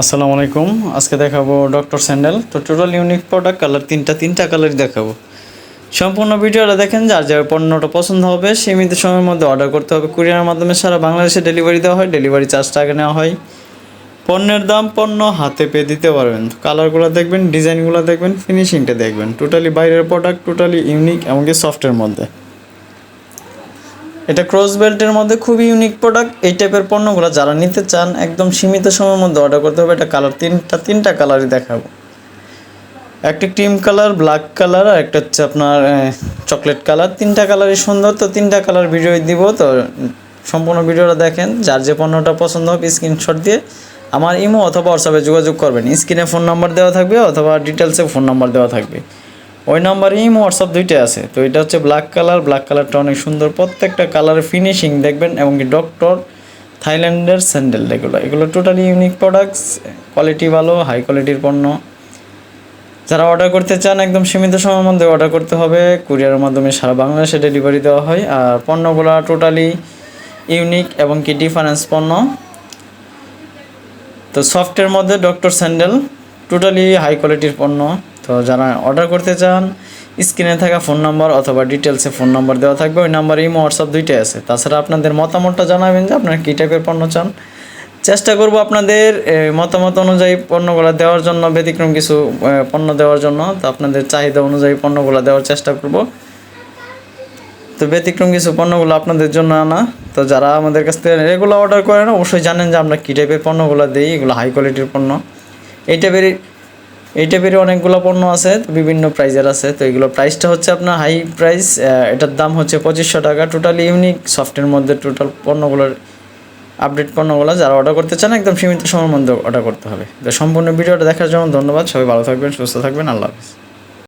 আসসালামু আলাইকুম। আজকে দেখাবো ডক্টর স্যান্ডেল তো টোটাল ইউনিক প্রোডাক্ট কালার তিনটা তিনটা কালারই দেখাবো। সম্পূর্ণ ভিডিওটা দেখেন, যার যার পণ্যটা পছন্দ হবে, সীমিত সময়ের মধ্যে অর্ডার করতে হবে। কুরিয়ারের মাধ্যমে সারা বাংলাদেশে ডেলিভারি দেওয়া হয় ডেলিভারি চার্জ টাকা নেওয়া হয়। পণ্যের দাম পণ্য হাতে পেয়ে দিতে পারবেন। কালারগুলো দেখবেন ডিজাইনগুলো দেখবেন ফিনিশিংটা দেখবেন। টোটালি বাইরের প্রোডাক্ট টোটালি ইউনিক এমনকি সফটের মধ্যে। এটা ক্রস বেল্টের মধ্যে খুবই ইউনিক প্রোডাক্ট এই টাইপের পণ্যগুলো যারা নিতে চান, একদম সীমিত সময়ের মধ্যে অর্ডার করতে হবে। এটা কালার তিনটা তিনটা কালারই দেখাবো। একটা ক্রিম কালার ব্ল্যাক কালার আর একটা হচ্ছে আপনার চকলেট কালার তিনটা কালারই সুন্দর, তো তিনটা কালার ভিডিও দিব। তো সম্পূর্ণ ভিডিওটা দেখেন। যার যে পণ্যটা পছন্দ হবে স্ক্রিনশট দিয়ে আমার ইমো অথবা হোয়াটসঅ্যাপে যোগাযোগ করবেন। স্ক্রিনে ফোন নাম্বার দেওয়া থাকবে, অথবা ডিটেলসে ফোন নাম্বার দেওয়া থাকবে। ওই নাম্বারে হোয়াটসঅ্যাপ দুইটাই আছে। তো এটা হচ্ছে ব্ল্যাক কালার ব্ল্যাক কালারটা অনেক সুন্দর। প্রত্যেকটা কালারের ফিনিশিং দেখবেন, এবং কি ডক্টর থাইল্যান্ডের স্যান্ডেল এগুলো। এগুলো টোটালি ইউনিক প্রোডাক্টস কোয়ালিটি ভালো হাই কোয়ালিটির পণ্য। যারা অর্ডার করতে চান, একদম সীমিত সময়ের মধ্যে অর্ডার করতে হবে। কুরিয়ারের মাধ্যমে সারা বাংলাদেশে ডেলিভারি দেওয়া হয়। আর পণ্যগুলো টোটালি ইউনিক এবং কি ডিফারেন্স পণ্য। তো সফটের মধ্যে ডক্টর স্যান্ডেল টোটালি হাই কোয়ালিটির পণ্য। তো যারা অর্ডার করতে চান স্ক্রিনে থাকা ফোন নাম্বার অথবা ডিটেলসে ফোন নাম্বার দেওয়া থাকবে, ওই নাম্বার ইমো হোয়াটসঅ্যাপ দুইটাই আছে। তাছাড়া আপনাদের মতামতটা জানাবেন যে আপনারা কী টাইপের পণ্য চান। চেষ্টা করব আপনাদের মতামত অনুযায়ী পণ্যগুলো দেওয়ার জন্য, ব্যতিক্রম কিছু পণ্য দেওয়ার জন্য, তো আপনাদের চাহিদা অনুযায়ী পণ্যগুলো দেওয়ার চেষ্টা করব। তো ব্যতিক্রম কিছু পণ্যগুলো আপনাদের জন্য আনা। তো যারা আমাদের কাছ থেকে রেগুলার অর্ডার করেন, অবশ্যই জানেন যে আমরা কী টাইপের পণ্যগুলো দিই, এগুলো হাই কোয়ালিটির পণ্য। এই টাইপের এই টাইপের অনেকগুলো পণ্য আছে, বিভিন্ন প্রাইজের আছে। তো এগুলো প্রাইসটা হচ্ছে আপনার হাই প্রাইস এটার দাম হচ্ছে পঁচিশশো টাকা। টোটাল ইউনিক সফটের মধ্যে টোটাল পণ্যগুলোর আপডেট পণ্যগুলো যারা অর্ডার করতে চান, একদম সীমিত সময়ের মধ্যে অর্ডার করতে হবে। তো সম্পূর্ণ ভিডিওটা দেখার জন্য ধন্যবাদ। সবাই ভালো থাকবেন, সুস্থ থাকবেন। আল্লাহ হাফিজ।